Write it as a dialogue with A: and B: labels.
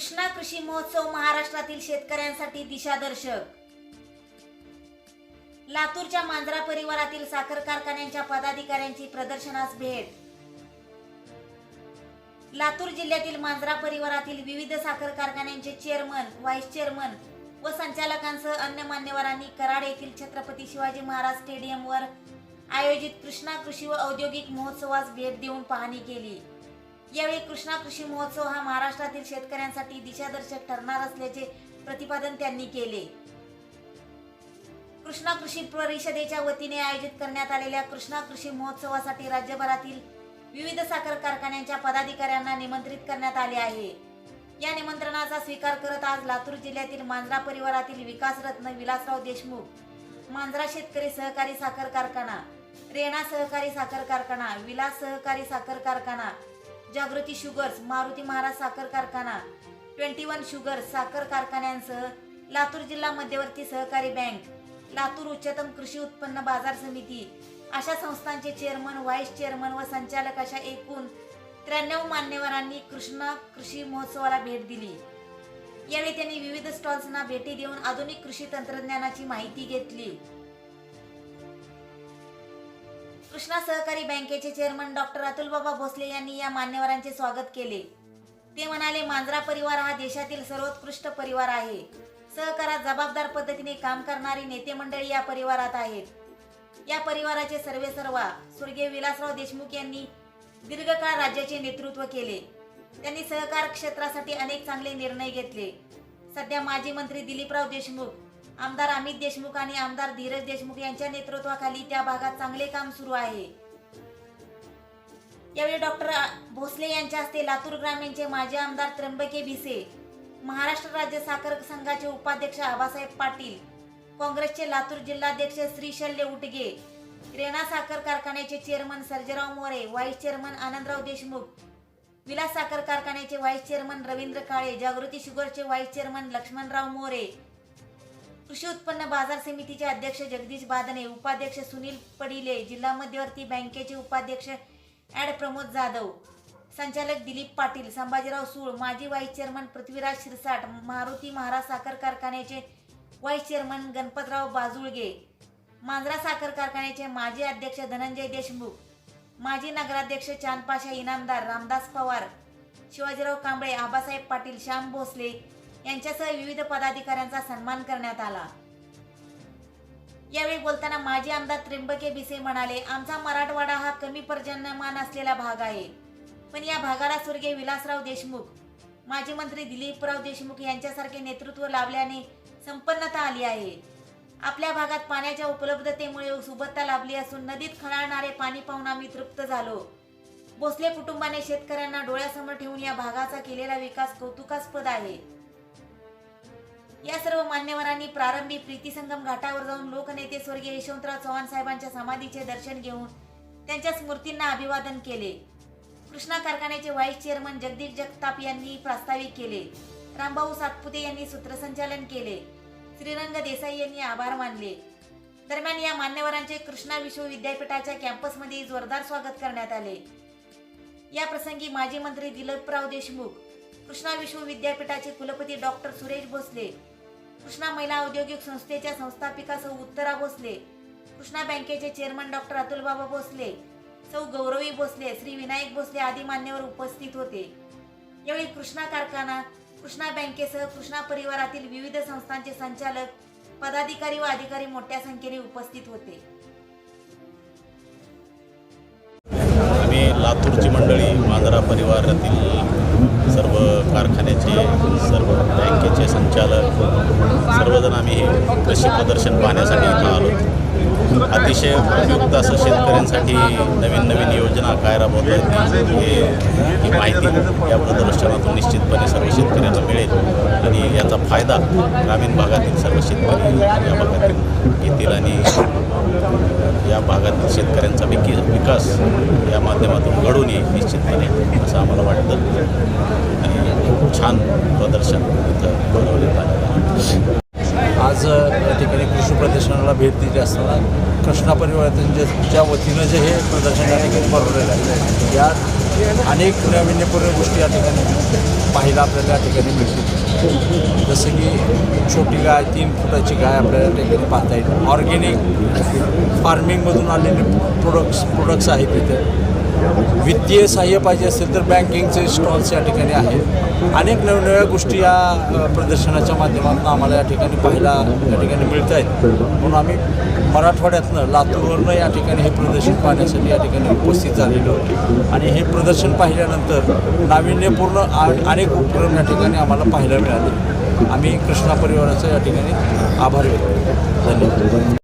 A: कृष्णा कृषी महोत्सव महाराष्ट्रातील शेतकऱ्यांसाठी दिशादर्शक. लातूरच्या मांजरा परिवारातील साखर कारखान्यांच्या पदाधिकाऱ्यांची प्रदर्शनास भेट. लातूर जिल्ह्यातील मांजरा परिवारातील विविध साखर कारखान्यांचे चेअरमन व्हाईस चेअरमन व संचालकांसह अन्य मान्यवरांनी कराड येथील छत्रपती शिवाजी महाराज स्टेडियमवर आयोजित कृष्णा कृषी व औद्योगिक महोत्सवास भेट देऊन पाहणी केली. यावेळी कृष्णा कृषी महोत्सव हा महाराष्ट्रातील शेतकऱ्यांसाठी दिशादर्शक ठरणार असल्याचे प्रतिपादन त्यांनी केले. कृष्णा कृषी परिषदेच्या वतीने आयोजित करण्यात आलेल्या कृष्णा कृषी महोत्सवासाठी राज्यभरातील विविध साखर कारखान्यांच्या पदाधिकाऱ्यांना निमंत्रित करण्यात आले आहे. या निमंत्रणाचा स्वीकार करत आज लातूर जिल्ह्यातील मांजरा परिवारातील विकासरत्न विलासराव देशमुख मांजरा शेतकरी सहकारी साखर कारखाना रेणा सहकारी साखर कारखाना विलास सहकारी साखर कारखाना जागृती शुगर्स मारुती महाराज साखर कारखाना ट्वेंटी वन शुगर्स साखर कारखान्यांसह लातूर जिल्हा मध्यवर्ती सहकारी बँक लातूर उच्चतम कृषी उत्पन्न बाजार समिती अशा संस्थांचे चेअरमन व्हाईस चेअरमन व संचालक अशा एकूण त्र्याण्णव मान्यवरांनी कृष्णा कृषी महोत्सवाला भेट दिली. यावेळी त्यांनी विविध स्टॉल्सना भेटी देऊन आधुनिक कृषी तंत्रज्ञानाची माहिती घेतली. कृष्णा सहकारी बँकेचे चेअरमन डॉक्टर अतुलबाबा भोसले यांनी या मान्यवरांचे स्वागत केले. ते म्हणाले मांजरा परिवार हा देशातील सर्वोत्कृष्ट परिवार आहे. सहकारात जबाबदार पद्धतीने काम करणारी नेते मंडळी या परिवारात आहेत. या परिवाराचे सर्वे सर्वा स्वर्गीय विलासराव देशमुख यांनी दीर्घकाळ राज्याचे नेतृत्व केले. त्यांनी सहकार क्षेत्रासाठी अनेक चांगले निर्णय घेतले. सध्या माजी मंत्री दिलीपराव देशमुख आमदार अमित देशमुख आणि आमदार धीरज देशमुख यांच्या नेतृत्वाखाली त्या भागात चांगले काम सुरू आहे. यावेळी डॉक्टर भोसले यांच्या हस्ते लातूर ग्रामीणचे माजी आमदार त्र्यंबके भिसे महाराष्ट्र राज्य साखर संघाचे उपाध्यक्ष आबासाहेब पाटील काँग्रेसचे लातूर जिल्हाध्यक्ष श्रीशल्य उटगे रेणा साखर कारखान्याचे chairman Sarjerao More vice chairman Anandrao Deshmukh Vilas साखर कारखान्याचे व्हाईस चेअरमन रवींद्र काळे जागृती शुगरचे व्हाईस चेअरमन लक्ष्मणराव मोरे कृषी उत्पन्न बाजार समितीचे अध्यक्ष जगदीश बादने उपाध्यक्ष सुनील पडिले जिल्हा मध्यवर्ती बँकेचे उपाध्यक्ष ॲड प्रमोद जाधव संचालक दिलीप पाटील संभाजीराव सूळ माजी व्हाईस चेअरमन पृथ्वीराज शिरसाट मारुती महाराज साखर कारखान्याचे व्हाईस चेअरमन गणपतराव बाजुळगे मांजरा साखर कारखान्याचे माजी अध्यक्ष धनंजय देशमुख माजी नगराध्यक्ष चांदपाशा इनामदार रामदास पवार शिवाजीराव कांबळे आबासाहेब पाटील श्याम भोसले यांच्यासह विविध पदाधिकाऱ्यांचा सन्मान करण्यात आला. यावेळी बोलताना माजी आमदार त्र्यंबके भिसे म्हणाले आमचा मराठवाडा हा कमी पर्जन्यमान असलेला भाग आहे. पण या भागाला स्वर्गीय विलासराव देशमुख माजी मंत्री दिलीपराव देशमुख यांच्यासारखे नेतृत्व लाभल्याने संपन्नता आली आहे. आपल्या भागात पाण्याच्या उपलब्धतेमुळे सुबत्ता लाभली असून नदीत खळाळणारे पाणी पाहून आम्ही तृप्त झालो. भोसले कुटुंबाने शेतकऱ्यांना डोळ्यासमोर ठेवून या भागाचा केलेला विकास कौतुकास्पद आहे. या सर्व मान्यवरांनी प्रारंभी प्रीतीसंगम घाटावर जाऊन लोकनेते स्वर्गीय यशवंतराव चव्हाण साहेबांच्या समाधीचे दर्शन घेऊन त्यांच्या स्मृतींना अभिवादन केले. कृष्णा कारखान्याचे व्हाईस चेअरमन जगदीश जगताप यांनी प्रास्ताविक केले. रामभाऊ सातपुते यांनी सूत्रसंचालन केले. श्रीरंग देसाई यांनी आभार मानले. दरम्यान या मान्यवरांचे कृष्णा विश्वविद्यापीठाच्या कॅम्पसमध्ये जोरदार स्वागत करण्यात आले. या प्रसंगी माजी मंत्री दिलीपराव देशमुख कृष्णा विश्वविद्यापीठाचे कुलपती डॉक्टर सुरेश भोसले कृष्णा महिला औद्योगिक संस्थेच्या संस्थापिका सौ उत्तरा भोसले कृष्णा बँकेचे चेअरमन डॉक्टर अतुलबाबा भोसले सौ गौरवी भोसले श्री विनायक भोसले आदी मान्यवर उपस्थित होते. यावेळी कृष्णा कारखाना कृष्णा बँकेसह कृष्णा परिवारातील विविध संस्थांचे संचालक पदाधिकारी व अधिकारी मोठ्या संख्येने उपस्थित होते.
B: आम्ही लातूरची मंडळी मांजरा परिवारातील सर्व कारखान्याचे सर्व बँकेचे संचालक सर्वजण आम्ही हे कृषी प्रदर्शन पाहण्यासाठी इथं आलो अतिशय उपयुक्त असं शेतकऱ्यांसाठी नवीन नवीन योजना काय राबवता येतील हे ही माहिती या प्रदर्शनातून निश्चितपणे सर्व शेतकऱ्यांना मिळेल आणि याचा फायदा ग्रामीण भागातील सर्व शेतकरी या भागातील घेतील आणि या भागातील शेतकऱ्यांचा विकी विकास या माध्यमातून घडून येईल निश्चितपणे असं आम्हाला वाटतं. आणि खूप छान प्रदर्शन इथं भरवण्यात आलेलं आहे.
C: आज या ठिकाणी कृषी प्रदर्शनाला भेट दिली असताना कृष्णा परिवर्तनच्या वतीनं जे हे प्रदर्शन या ठिकाणी भरवलेलं आहे यात अनेक नाविन्यपूर्ण गोष्टी या ठिकाणी पाहायला आपल्याला या ठिकाणी मिळतील. जसं की छोटी गाय तीन फुटाची गाय आपल्याला या ठिकाणी पाहता येईल. ऑर्गेनिक फार्मिंगमधून आलेले प्रोडक्ट्स प्रोडक्ट्स आहेत तिथे वित्तीय सहाय्य पाहिजे असेल तर बँकिंगचे स्टॉल्स या ठिकाणी आहेत. अनेक नवनव्या गोष्टी या प्रदर्शनाच्या माध्यमातून आम्हाला या ठिकाणी पाहायला या ठिकाणी मिळत आहेत. म्हणून आम्ही मराठवाड्यातनं लातूरवरनं या ठिकाणी हे प्रदर्शन पाहण्यासाठी या ठिकाणी उपस्थित झालेलो आणि हे प्रदर्शन पाहिल्यानंतर नाविन्यपूर्ण आ- अनेक उपक्रम या ठिकाणी आम्हाला पाहायला मिळाले. आम्ही कृष्णा परिवाराचा या ठिकाणी आभार व्यक्त धन्यवाद.